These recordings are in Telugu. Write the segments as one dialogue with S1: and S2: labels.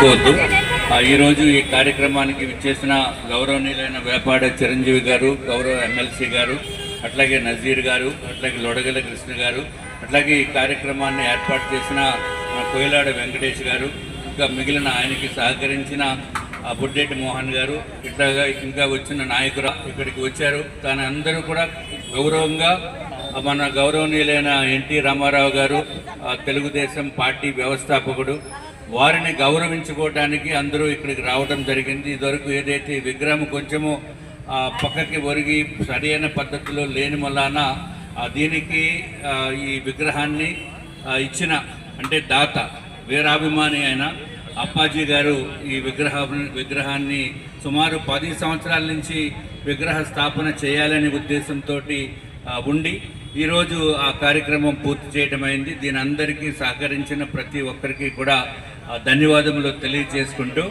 S1: అనుకోవద్దు. ఈరోజు ఈ కార్యక్రమానికి విచ్చేసిన గౌరవనీయులైన వేపాడ చిరంజీవి గారు గౌరవ ఎమ్మెల్సీ గారు అట్లాగే నజీర్ గారు అట్లాగే లొడగల కృష్ణ గారు అట్లాగే ఈ కార్యక్రమాన్ని ఏర్పాటు చేసిన మన కోయిలాడ వెంకటేష్ గారు ఇంకా మిగిలిన ఆయనకి సహకరించిన ఆ మోహన్ గారు ఇట్లాగా ఇంకా వచ్చిన నాయకులు ఇక్కడికి వచ్చారు. కానీ అందరూ కూడా గౌరవంగా మన గౌరవనీయులైన ఎన్టీ రామారావు గారు తెలుగుదేశం పార్టీ వ్యవస్థాపకుడు వారిని గౌరవించుకోవడానికి అందరూ ఇక్కడికి రావడం జరిగింది. ఇదివరకు ఏదైతే విగ్రహం కొంచెము పక్కకి ఒరిగి సరైన పద్ధతిలో లేని వలన దీనికి ఈ విగ్రహాన్ని ఇచ్చిన అంటే దాత వీరాభిమాని అయిన అప్పాజీ గారు ఈ విగ్రహ విగ్రహాన్ని సుమారు పది సంవత్సరాల నుంచి విగ్రహ స్థాపన చేయాలనే ఉద్దేశంతో ఉండి ఈరోజు ఆ కార్యక్రమం పూర్తి చేయడం అయింది దీని అందరికీ సహకరించిన ప్రతి ఒక్కరికి కూడా ధన్యవాదములు తెలియజేసుకుంటూ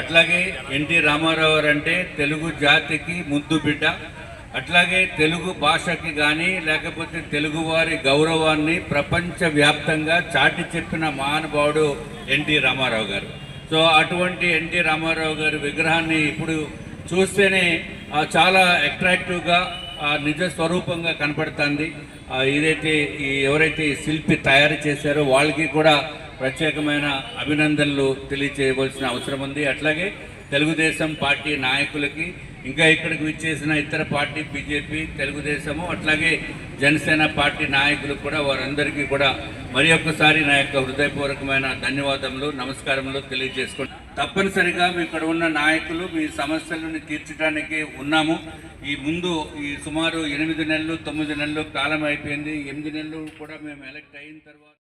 S1: అట్లాగే ఎన్టీ రామారావు గారు అంటే తెలుగు జాతికి ముద్దు బిడ్డ అట్లాగే తెలుగు భాషకి కానీ లేకపోతే తెలుగువారి గౌరవాన్ని ప్రపంచవ్యాప్తంగా చాటి చెప్పిన మహానుభావుడు ఎన్టీ రామారావు గారు. సో అటువంటి ఎన్టీ రామారావు గారి విగ్రహాన్ని ఇప్పుడు చూస్తేనే చాలా అట్రాక్టివ్గా నిజ స్వరూపంగా కనపడుతుంది. ఏదైతే ఇదైతే ఈ ఎవరైతే శిల్పి తయారు చేశారో వాళ్ళకి కూడా ప్రత్యేకమైన అభినందనలు తెలియచేయవలసిన అవసరం ఉంది. అట్లాగే తెలుగుదేశం పార్టీ నాయకులకి ఇంకా ఇక్కడికి విచ్చేసిన ఇతర పార్టీ బీజేపీ తెలుగుదేశము అట్లాగే జనసేన పార్టీ నాయకులు కూడా వారందరికీ కూడా మరి ఒక్కసారి నా యొక్క హృదయపూర్వకమైన ధన్యవాదములు నమస్కారములు తెలియజేసుకుంటాను తప్పనిసరిగా మీ ఇక్కడ ఉన్న నాయకులు మీ సమస్యలను తీర్చడానికి ఉన్నాము. ఈ ముందు ఈ సుమారు ఎనిమిది నెలలు తొమ్మిది నెలలు కాలం అయిపోయింది ఎనిమిది నెలలు కూడా మేము ఎలక్ట్ అయిన తర్వాత